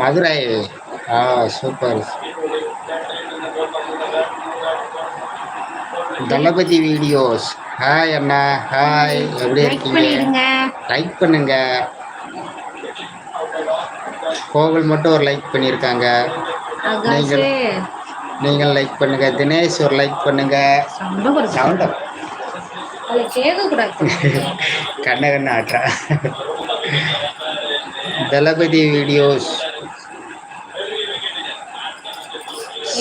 மதுரை. ஆ சூப்பர். தளபதி videos. Hi அண்ணா. Hi எப்படி இருக்கீங்க? லைக் பண்ணுங்க. கோகுல் மட்டும் ஒரு லைக் பண்ணியிருக்காங்க ஆகாஷ். நீங்கள் லைக் பண்ணுங்க. தினேஷ் ஒரு லைக் பண்ணுங்க. சவுண்டம் கண்ண ஆட்டா. தளபதி வீடியோஸ்.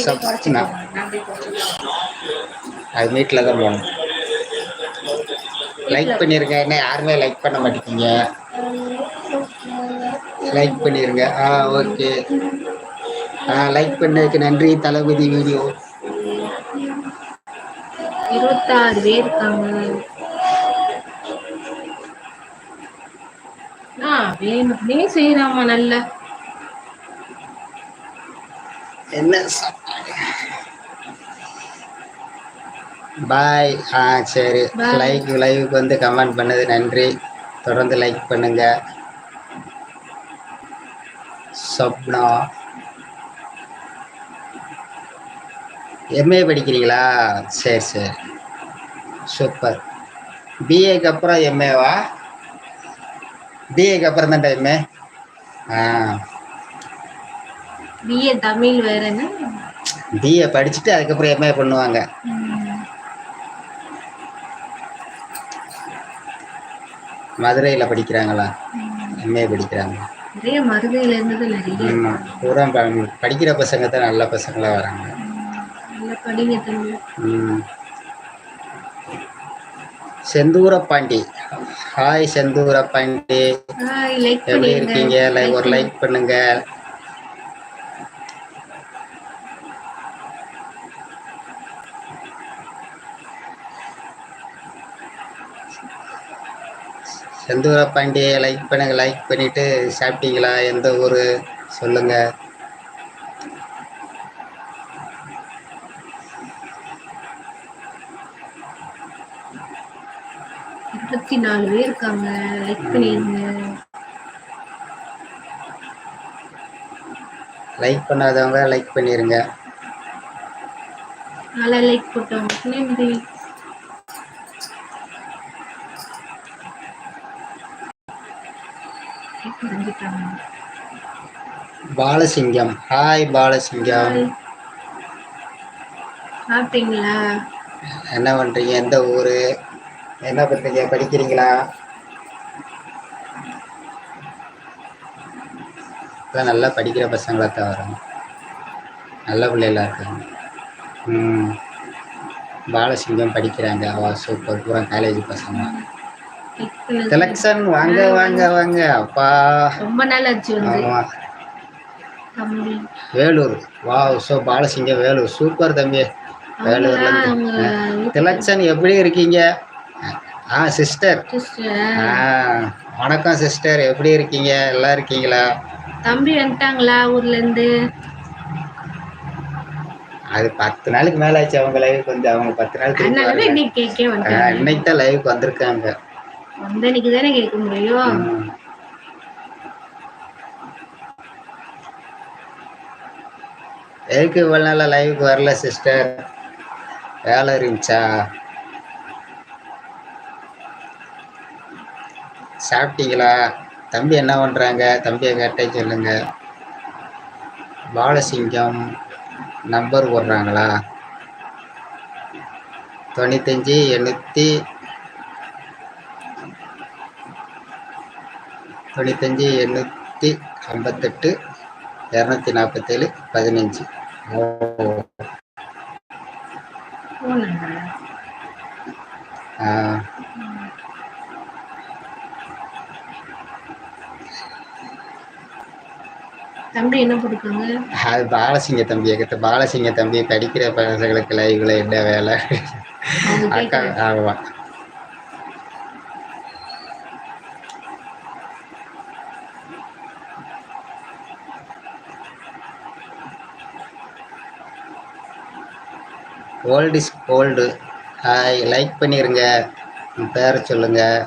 சப்ஸ்னா அது வீட்டில் தான் போகணும். லைக் பண்ணிருங்க. என்ன யாருமே லைக் பண்ண மாட்டேங்க. லைக் பண்ணிருங்க. ஆ ஓகே ஆ லைக் பண்ணதுக்கு நன்றி. தளபதி வீடியோ இருபத்தாறு பேர் இருக்காங்க. ஆ செய்யறாமா நல்ல? என்ன பாய் ஆ சரி. லைக் லைவுக்கு வந்து கமெண்ட் பண்ணது நன்றி. தொடர்ந்து லைக் பண்ணுங்க. சொப்னா. எம்ஏ படிக்கிறீங்களா? சரி சரி. சூப்பர் பிஏக்கு அப்புறம் எம்ஏவா பிஏக்கு அப்புறம் தான்டா எம்ஏ ஆ. பிஏ தமிழ் வேற என்ன பிஏ படிச்சுட்டு அதுக்கப்புறம் எம்ஏ பண்ணுவாங்க. மதுரையில் படிக்கிறாங்களா? எம்ஏ படிக்கிறாங்க. நிறைய மருதையில இருந்தது நிறைய ஆமாம் பூரா படிக்கிற பசங்க தான் நல்ல பசங்களாக வராங்க. நல்ல படிங்க தமிழ் ம். செந்தூர பாண்டி ஹாய் செந்தூர பாண்டி எப்படி இருக்கீங்க? லைக் ஒரு லைக் பண்ணுங்க. செந்தூர பாண்டியை லைக் பண்ணுங்க லைக் பண்ணிட்டு சாப்பிட்டீங்களா? எந்த ஊர்? சொல்லுங்க. இருபத்தி நாலு பேர் இருக்காங்க. லைக் பண்ணிருங்க லைக் பண்ணாதவங்க லைக் பண்ணிருங்க. நல்லா லைக் போட்டவங்களுக்கு நன்றி பண்ணிட்டாங்க. பாலசிங்கம். ஹாய் பாலசிங்கம். சாப்பிட்டீங்களா? என்ன பண்றீங்க? எந்த ஊர்? என்ன பண்றீங்க? படிக்கிறீங்களா? எல்லாம் நல்லா படிக்கிற பசங்களா தான் வராங்க நல்ல பிள்ளைகளா இருக்காங்க. ம். பாலசிங்கம் படிக்கிறாங்க. அவா சூப்பர். பூரா காலேஜ் பசங்க. செலக்ஷன் வாங்க வாங்க வாங்க. அப்பா. ரொம்ப நாள் ஆச்சு வந்து. Vellore. Wow so Balasingam Vellore. Super தம்பி. வேலூர்ல திலக்ஷன் எப்படி இருக்கீங்க? ஆ சிஸ்டர். ஆ வணக்கம் சிஸ்டர் எப்படி இருக்கீங்க? எல்லாம் இருக்கீங்களா? தம்பி வந்துட்டாங்களா ஊர்ல இருந்து? அது பத்து நாளுக்கு மேல ஆச்சு அவங்க லைவுக்கு வந்து அவங்க பத்து நாள் திருப்பி அதனாலதான் வரல. இன்னைக்கு கேட்கே ஆ, வந்துட்டாங்க. இன்னைக்கு தான் லைவுக்கு வந்திருக்காங்க. வந்த தானே கேட்க முடியும். எதுக்கு இவ்வளோ நாளா லைவுக்கு வரல சிஸ்டர் வேலை இருந்துச்சா? சாப்பிட்டீங்களா? தம்பி என்ன பண்ணுறாங்க தம்பியை கேட்டே சொல்லுங்க. பாலசிங்கம் நம்பர் போடுறாங்களா? தொண்ணூத்தஞ்சு எண்ணூற்றி தொண்ணூத்தஞ்சு எண்ணூற்றி ஐம்பத்தெட்டு இரநூத்தி நாற்பத்தேழு பதினஞ்சு. தம்பி என்ன போட்டுருக்காங்க அது பாலசிங்க தம்பி பாலசிங்க தம்பி படிக்கிற பசங்களுக்கு லைவ்ல என்ன வேலை? அக்கா கேட்கல. Old is gold hi like பண்ணிடுங்க பேரை சொல்லுங்கள்